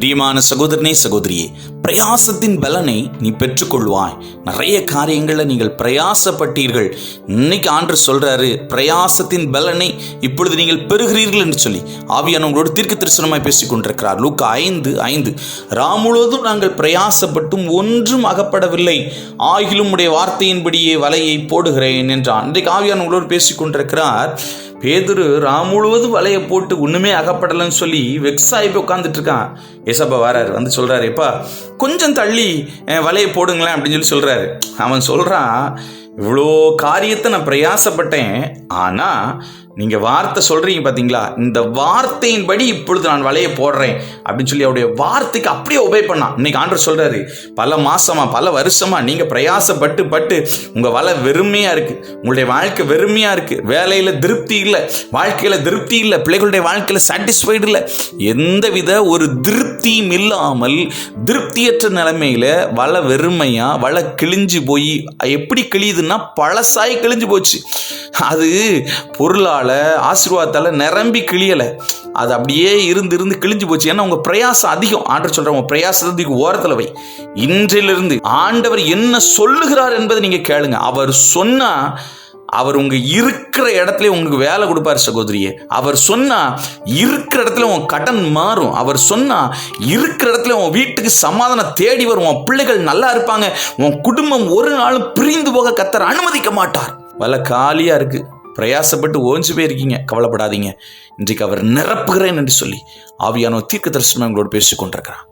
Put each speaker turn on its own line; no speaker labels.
பிரியமான சகோதரனே சகோதரியே பிரயாசத்தின் பலனை நீ பெற்றுக்கொள்வாய். நிறைய காரியங்களில் நீங்கள் பிரயாசப்பட்டீர்கள். இன்னைக்கு ஆண்டு சொல்றாரு பிரயாசத்தின் பலனை இப்பொழுது நீங்கள் பெறுகிறீர்கள் என்று சொல்லி ஆவியானவங்களோடு தீர்க்க தரிசனமாய் பேசிக் கொண்டிருக்கிறார். லூக்கா ஐந்து ஐந்து. ராமுழுவதும் நாங்கள் பிரயாசப்பட்டும் ஒன்றும் அகப்படவில்லை. ஆகிலும் உடைய வார்த்தையின்படியே வலையை போடுகிறேன் என்றான். இன்றைக்கு ஆவியானவங்களோடு பேசிக் கொண்டிருக்கிறார். பேதுரு ராம் முழுவதும் வலையை போட்டு ஒன்றுமே அகப்படலைன்னு சொல்லி வெக்ஸ் ஆகி போய் உட்காந்துட்டு இருக்கான் ஏசப்பா வராரு வந்து சொல்கிறாரு எப்பா கொஞ்சம் தள்ளி வலையை போடுங்களேன் அப்படின்னு சொல்லி சொல்கிறாரு அவன் சொல்கிறான் இவ்வளோ காரியத்தை நான் பிரயாசப்பட்டேன். ஆனால் நீங்கள் வார்த்தை சொல்கிறீங்க பார்த்தீங்களா இந்த வார்த்தையின்படி இப்பொழுது நான் வலையை போடுறேன். அப்படின்னு சொல்லி அவருடைய வார்த்தைக்கு அப்படியே உபே பண்ணான். இன்னைக்கு ஆண்டர் சொல்கிறாரு பல மாசமா பல வருஷமா நீங்கள் பிரயாசப்பட்டு பட்டு உங்கள் வலை வெறுமையாக இருக்குது உங்களுடைய வாழ்க்கை வெறுமையாக இருக்குது வேலையில் திருப்தி இல்லை வாழ்க்கையில் திருப்தி இல்லை பிள்ளைகளுடைய வாழ்க்கையில் சாட்டிஸ்ஃபைடு இல்லை. எந்தவித ஒரு திருப்தியும் இல்லாமல் திருப்தியற்ற நிலைமையில் வலை வெறுமையாக வலை கிழிஞ்சு போய் எப்படி கிழியுதுன்னா பழசாய் கிழிஞ்சு போச்சு. அது பொருளால் ஆசீர்வாதத்தால் நிரம்பி கிழியலை. அது அப்படியே இருந்து இருந்து கிழிஞ்சு போச்சு. ஏன்னா உங்கள் பிரயாசம் அதிகம். ஆண்டர் சொல்ற உங்கள் பிரயாசத்துக்கு ஓரத்தில் வை. இன்றிலிருந்து ஆண்டவர் என்ன சொல்லுகிறார் என்பதை நீங்கள் கேளுங்க. அவர் சொன்னால் அவர் உங்கள் இருக்கிற இடத்துல உங்களுக்கு வேலை கொடுப்பார் சகோதரியே. அவர் சொன்னால் இருக்கிற இடத்துல உன் கடன் மாறும். அவர் சொன்னால் இருக்கிற இடத்துல உன் வீட்டுக்கு சமாதானம் தேடி வரும். உன் பிள்ளைகள் நல்லா இருப்பாங்க. உன் குடும்பம் ஒரு நாளும் பிரிந்து போக கத்தர் அனுமதிக்க மாட்டார். வல காலியாக இருக்குது பிரயாசப்பட்டு ஓஞ்சு போயிருக்கீங்க. கவலைப்படாதீங்க. இன்றைக்கு அவர் நிரப்புகிறேன் என்று சொல்லி ஆவியானோ தீர்க்க தரிசனம் எங்களோடு பேசிக்